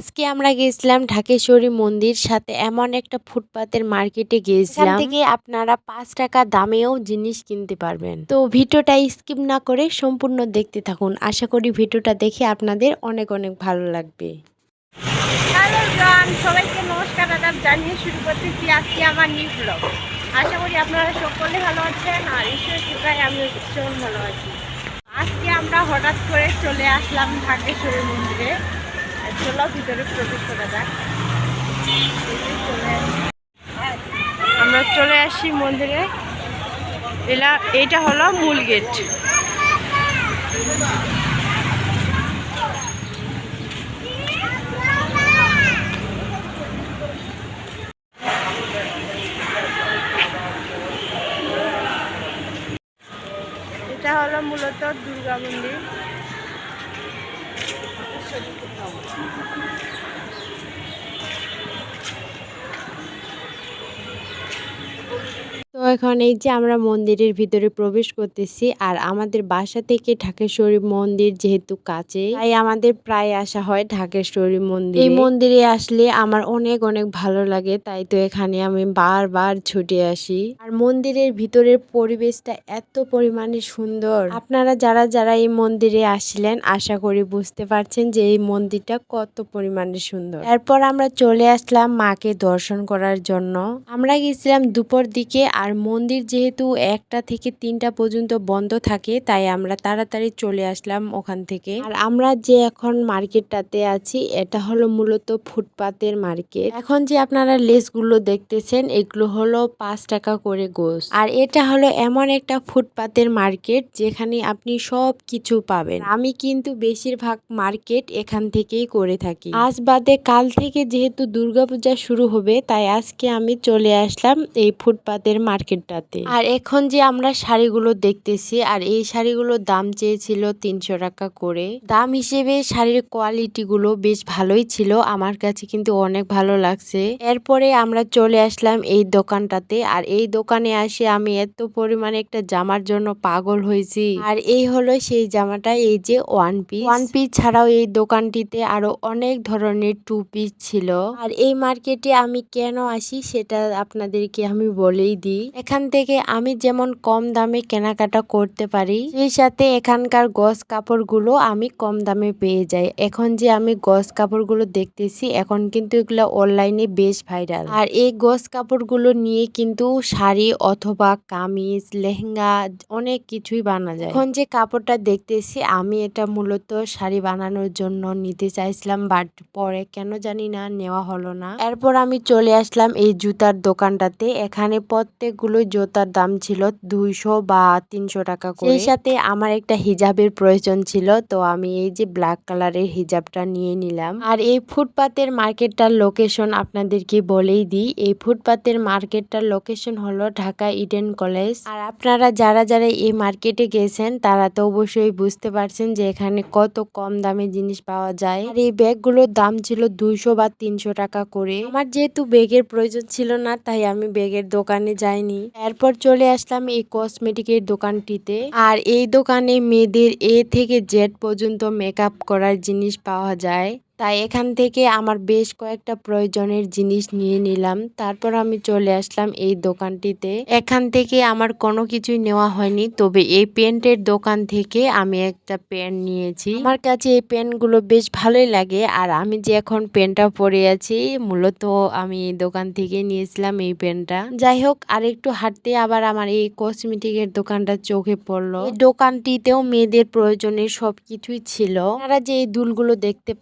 আজকে আমরা গেছিলাম ঢাকেশ্বরী মন্দির সাথে এমন একটা ফুটপাতের মার্কেটে গিয়েছিলাম থেকে আপনারা পাঁচ টাকা দামেও জিনিস কিনতে পারবেন। তো ভিডিওটা স্কিপ না করে সম্পূর্ণ দেখতে থাকুন। আশা করি ভিডিওটা দেখে আপনাদের অনেক অনেক ভালো লাগবে। সবাইকে নমস্কার আদাব জানিয়ে শুরু করতেছি আজকে আমার নিউ ব্লগ আশা করি আপনারা সকলে ভালো আছেন আর ঈশ্বরের কৃপায় আমি ভীষণ ভালো আছি। আজকে আমরা হঠাৎ করে চলে আসলাম ঢাকেশ্বরী মন্দিরে। চলো ভিতরে প্রবেশ করা যাক। আমরা চলে আসি মন্দিরে। এলা, এইটা হলো মূল গেট। এটা হলো মূলত দুর্গা মন্দির। তো এখন এই যে আমরা মন্দিরের ভিতরে প্রবেশ করতেছি আর আমাদের বাসা থেকে ঢাকেশ্বরী মন্দির যেহেতু কাছে তাই আমাদের প্রায় আসা হয় ঢাকেশ্বরী মন্দির। এই মন্দিরে আসলে আমার অনেক অনেক ভালো লাগে, তাই তো এখানে আমি বারবার ছুটে আসি। আর মন্দিরের ভিতরের পরিবেশটা এত পরিমাণে সুন্দর। আপনারা যারা যারা এই মন্দিরে আসলেন, আশা করি বুঝতে পারছেন যে এই মন্দিরটা কত পরিমাণে সুন্দর। এরপর আমরা চলে আসলাম মাকে দর্শন করার জন্য। আমরা গেছিলাম দুপুর দিকে আর মন্দির যেহেতু একটা থেকে তিনটা পর্যন্ত বন্ধ থাকে, তাই আমরা তাড়াতাড়ি চলে আসলাম ওখান থেকে। আর আমরা যে এখন মার্কেটটাতে আছি, এটা হলো মূলত ফুটপাতের মার্কেট। এখন যে আপনারা লেসগুলো দেখতেছেন, এগুলো হলো পাঁচ টাকা করে গোস। আর এটা হলো এমন একটা ফুটপাতের মার্কেট, যেখানে আপনি সব কিছু পাবেন। আমি কিন্তু বেশিরভাগ মার্কেট এখান থেকেই করে থাকি। আজ বাদে কাল থেকে যেহেতু দুর্গাপূজা শুরু হবে, তাই আজকে আমি চলে আসলাম এই ফুটপাতের মার্কেটটাতে। আর এখন যে আমরা শাড়িগুলো দেখতেছি, আর এই শাড়িগুলোর দাম চেয়েছিল তিনশো টাকা করে। দাম হিসেবে শাড়ির কোয়ালিটি গুলো বেশ ভালোই ছিল আমার কাছে, কিন্তু অনেক ভালো লাগছে। এরপরে আমরা চলে আসলাম এই দোকানটাতে, আর এই দোকানে আসে আমি এত পরিমাণে একটা জামার জন্য পাগল হয়েছি। আর এই হলো সেই জামাটা, এই যে ওয়ান পিস। ওয়ান পিস ছাড়াও এই দোকানটিতে আরও অনেক ধরনের টু পিস ছিল। আর এই মার্কেটে আমি কেন আসি, সেটা আপনাদেরকে আমি বলেই দিই। এখান থেকে আমি যেমন কম দামে কেনাকাটা করতে পারি, সেই সাথে এখানকার গস কাপড়গুলো আমি কম দামে পেয়ে যাই। এখন যে আমি গস কাপড়গুলো দেখতেছি, এখন কিন্তু এগুলো অনলাইনে বেশ ভাইরাল। আর এই গস কাপড়গুলো নিয়ে কিন্তু শাড়ি অথবা কামিজ, লেহেঙ্গা, অনেক কিছুই বানা যায়। এখন যে কাপড়টা দেখতেছি, আমি এটা মূলত শাড়ি বানানোর জন্য নিতে চাইছিলাম, বাট পরে কেন জানি না, নেওয়া হলো না। এরপর আমি চলে আসলাম এই জুতার দোকানটাতে। এখানে প্রত্যেকগুলো জুতার দাম ছিল দুইশো বা তিনশো টাকা করে। সেই সাথে আমার একটা হিজাবের প্রয়োজন ছিল তো আমি এই যে ব্ল্যাক কালারের হিজাবটা নিয়ে নিলাম। আর এই ফুটপাতের মার্কেটটার লোকেশন আপনাদেরকে বলেই দিই। এই ফুটপাতের মার্কেটটার লোকেশন হলো ঢাকা ইডেন কলেজ আর আপনারা যারা যারা এই মার্কেটে গেছেন তারা তো অবশ্যই বুঝতে পারছেন যে এখানে কত কম দামে জিনিস পাওয়া যায়। আর এই ব্যাগগুলোর দাম ছিল দুইশো বা তিনশো টাকা করে। আমার যেহেতু ব্যাগের প্রয়োজন ছিল না তাই আমি ব্যাগের দোকানে যাইনি। এরপর চলে আসলাম এই কসমেটিকের দোকানটিতে। আর এই দোকানে মেয়েদের এ থেকে জেড পর্যন্ত মেকআপ করার জিনিস পাওয়া যায়। তাই এখান থেকে আমার বেশ কয়েকটা প্রয়োজনের জিনিস নিয়ে নিলাম। তারপর আমি চলে আসলাম এই দোকানটিতে। এখান থেকে আমার কোনো কিছুই নেওয়া হয়নি, তবে এই পেন্টের দোকান থেকে আমি একটা পেন নিয়েছি। আমার কাছে এই পেনগুলো বেশ ভালোই লাগে, আর আমি যে এখন পেনটা পরে আছি, মূলত আমি এই দোকান থেকে নিয়েছিলাম এই পেনটা। যাই হোক, আর একটু হাঁটতে আবার আমার এই কসমেটিকের দোকানটা চোখে পড়ল। এই দোকানটিতেও মেয়েদের প্রয়োজনের সবকিছুই ছিল। আপনারা যে এই দুলগুলো দেখতে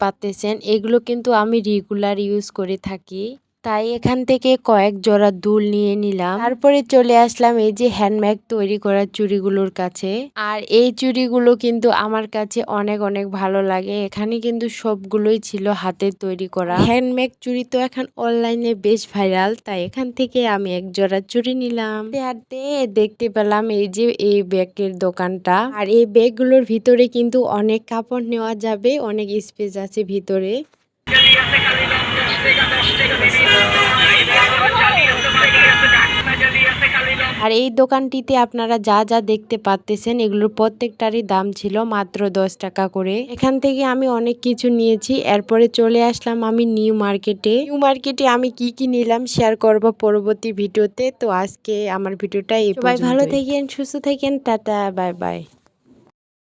পাচ্তেছেন এগুলো কিন্তু আমি রেগুলার ইউজ করে থাকি। তাই এখান থেকে কয়েক জোড়া দুল নিয়ে নিলাম। তারপরে চলে আসলাম এই যে হ্যান্ডমেড তৈরি করা চুড়িগুলোর কাছে। আর এই চুড়িগুলো কিন্তু আমার কাছে অনেক অনেক ভালো লাগে। এখানে কিন্তু সবগুলোই ছিল হাতের তৈরি করা। হ্যান্ডমেড চুড়ি তো এখন অনলাইনে বেশ ভাইরাল তাই এখান থেকে আমি এক জোড়া চুড়ি নিলাম। হাঁটতে দেখতে পেলাম এই যে এই ব্যাগের দোকানটা। আর এই ব্যাগগুলোর ভিতরে কিন্তু অনেক কাপড় নেওয়া যাবে, অনেক স্পেস আছে ভিতরে। আর এই দোকানটিতে আপনারা যা যা দেখতে পাচ্তেছেন এগুলোর প্রত্যেকটারই দাম ছিল মাত্র দশ টাকা করে। এখান থেকে আমি অনেক কিছু নিয়েছি। এরপরে চলে আসলাম আমি নিউ মার্কেটে। নিউ মার্কেটে আমি কি কি নিলাম শেয়ার করব পরবর্তী ভিডিওতে। তো আজকে আমার ভিডিওটা এই ভালো থাকেন সুস্থ থাকেন। Tata bye bye.